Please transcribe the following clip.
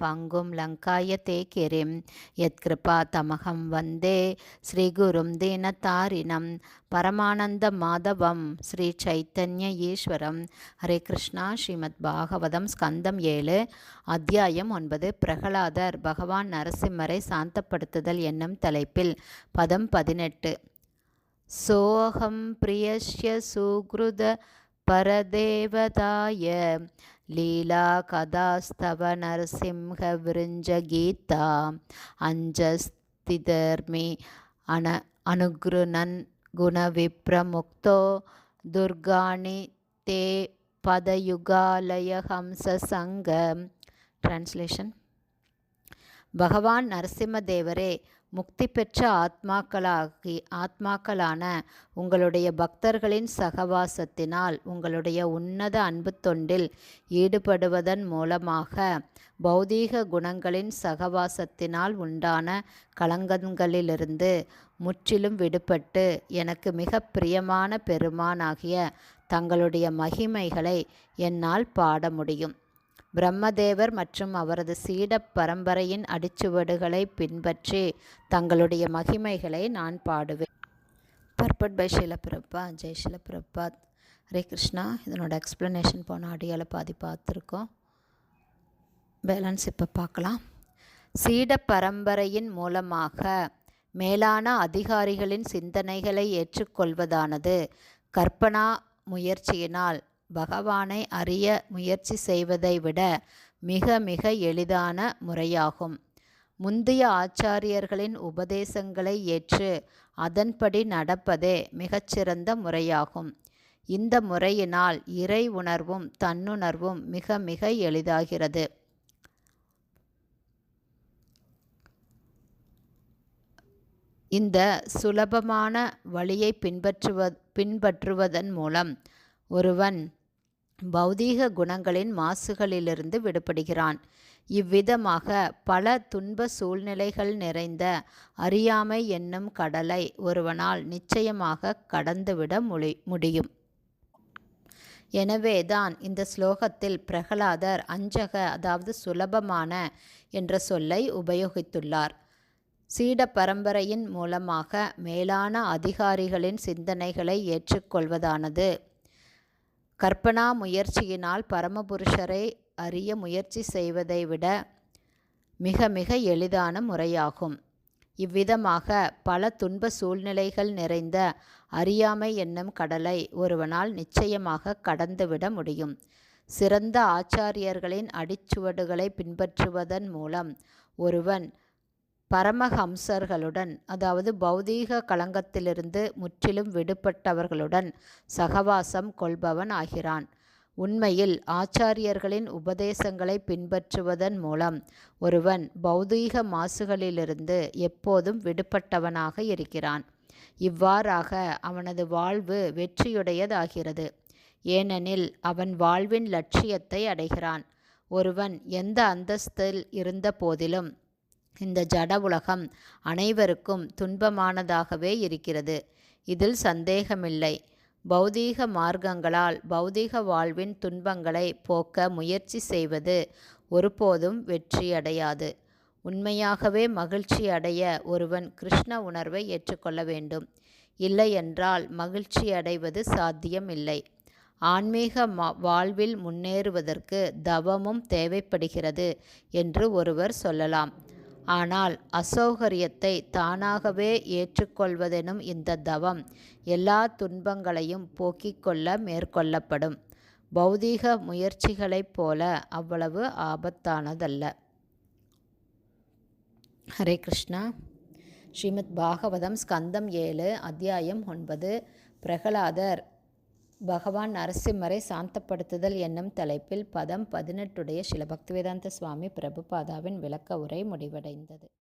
करोति वाचालं पङ्गुं लङ्कायते किरिं यत्कृपा तमहं वन्दे श्रीगुरुं दीनतारिणं परमानन्दमाधवं श्रीचैतन्य ஈஸ்வரம் ஹரே கிருஷ்ணா ஸ்ரீமத் பாகவதம் ஸ்கந்தம் ஏழு அத்தியாயம் ஒன்பது பிரகலாதர் பகவான் நரசிம்மரை சாந்தப்படுத்துதல் என்னும் தலைப்பில் பதம் பதினெட்டு சோகம் பிரியஸ்ய சுக்ருத பரதேவதாய லீலா கதாஸ்தவ நரசிம்ஹ விருஞ்ச கீதா அஞ்சஸ்திதர்மி அன அனுகிருணன் குணவிப்ரமுக்தோ துர்காணி தே பதயுகாலய ஹம்ச ட்ரான்ஸ்லேஷன் டிரான்ஸ்லேஷன் பகவான் நரசிம்மதேவரே முக்தி பெற்ற ஆத்மாக்களாகி ஆத்மாக்களான உங்களுடைய பக்தர்களின் சகவாசத்தினால் உங்களுடைய உன்னத அன்பு தொண்டில் ஈடுபடுவதன் மூலமாக பௌதீக குணங்களின் சகவாசத்தினால் உண்டான களங்கங்களிலிருந்து முற்றிலும் விடுபட்டு எனக்கு மிக பிரியமான பெருமானாகிய தங்களுடைய மகிமைகளை என்னால் பாட முடியும். பிரம்மதேவர் மற்றும் அவரது சீட பரம்பரையின் அடிச்சுவடுகளை பின்பற்றி தங்களுடைய மகிமைகளை நான் பாடுவேன். பர்பட் பை ஷிலபிரப்பா ஜெய் ஷிலபிரப்பாத் ஹரே கிருஷ்ணா இதனோட எக்ஸ்ப்ளனேஷன் போன ஆடியோவில் பாதி பார்த்துருக்கோம். பேலன்ஸ் இப்போ பார்க்கலாம். சீட பரம்பரையின் மூலமாக மேலான அதிகாரிகளின் சிந்தனைகளை ஏற்றுக்கொள்வதானது கற்பனா முயற்சியினால் பகவானை அறிய முயற்சி செய்வதை விட மிக மிக எளிதான முறையாகும். முந்தைய ஆச்சாரியர்களின் உபதேசங்களை ஏற்று அதன்படி நடப்பதே மிகச்சிறந்த முறையாகும். இந்த முறையினால் இறை உணர்வும் தன்னுணர்வும் மிக மிக எளிதாகிறது. இந்த சுலபமான வழியை பின்பற்றுவ பின்பற்றுவதன் மூலம் ஒருவன் பௌதீக குணங்களின் மாசுகளிலிருந்து விடுபடுகிறான். இவ்விதமாக பல துன்ப சூழ்நிலைகள் நிறைந்த அறியாமை என்னும் கடலை ஒருவனால் நிச்சயமாக கடந்துவிட முடி முடியும். எனவேதான் இந்த ஸ்லோகத்தில் பிரகலாதர் அஞ்சக அதாவது சுலபமான என்ற சொல்லை உபயோகித்துள்ளார். சீட பரம்பரையின் மூலமாக மேலான அதிகாரிகளின் சிந்தனைகளை ஏற்றுக்கொள்வதானது. கற்பனா முயற்சியினால் பரமபுருஷரை அறிய முயற்சி செய்வதை விட மிக மிக எளிதான முறையாகும். இவ்விதமாக பல துன்ப சூழ்நிலைகள் நிறைந்த அறியாமை என்னும் கடலை ஒருவனால் நிச்சயமாக கடந்துவிட முடியும். சிறந்த ஆச்சாரியர்களின் அடிச்சுவடுகளை பின்பற்றுவதன் மூலம் ஒருவன் பரமஹம்சர்களுடன் அதாவது பௌதீக களங்கத்திலிருந்து முற்றிலும் விடுபட்டவர்களுடன் சகவாசம் கொள்பவன் ஆகிறான். உண்மையில் ஆச்சாரியர்களின் உபதேசங்களை பின்பற்றுவதன் மூலம் ஒருவன் பௌதீக மாசுகளிலிருந்து எப்போதும் விடுபட்டவனாக இருக்கிறான். இவ்வாறாக அவனது வாழ்வு வெற்றியுடையதாகிறது. ஏனெனில் அவன் வாழ்வின் லட்சியத்தை அடைகிறான். ஒருவன் எந்த அந்தஸ்தில் இருந்த போதிலும் இந்த ஜட உலகம் அனைவருக்கும் துன்பமானதாகவே இருக்கிறது. இதில் சந்தேகமில்லை. பௌதீக மார்க்கங்களால் பௌதீக வாழ்வின் துன்பங்களை போக்க முயற்சி செய்வது ஒருபோதும் வெற்றியடையாது. உண்மையாகவே மகிழ்ச்சி அடைய ஒருவன் கிருஷ்ண உணர்வை ஏற்றுக்கொள்ள வேண்டும். இல்லையென்றால் மகிழ்ச்சி அடைவது சாத்தியமில்லை. ஆன்மீக வாழ்வில் முன்னேறுவதற்கு தவமும் தேவைப்படுகிறது என்று ஒருவர் சொல்லலாம். ஆனால் அசௌகரியத்தை தானாகவே ஏற்றுக்கொள்வதெனும் இந்த தவம் எல்லா துன்பங்களையும் போக்கிக் கொள்ள மேற்கொள்ளப்படும். பௌதீக முயற்சிகளைப் போல அவ்வளவு ஆபத்தானதல்ல. ஹரே கிருஷ்ணா. ஸ்ரீமத் பாகவதம் ஸ்கந்தம் ஏழு அத்தியாயம் ஒன்பது பிரகலாதர் பகவான் நரசிம்மரை சாந்தப்படுத்துதல் என்னும் தலைப்பில் பதம் பதினெட்டுடைய சில பக்திவேதாந்த சுவாமி பிரபுபாதாவின் விளக்க உரை முடிவடைந்தது.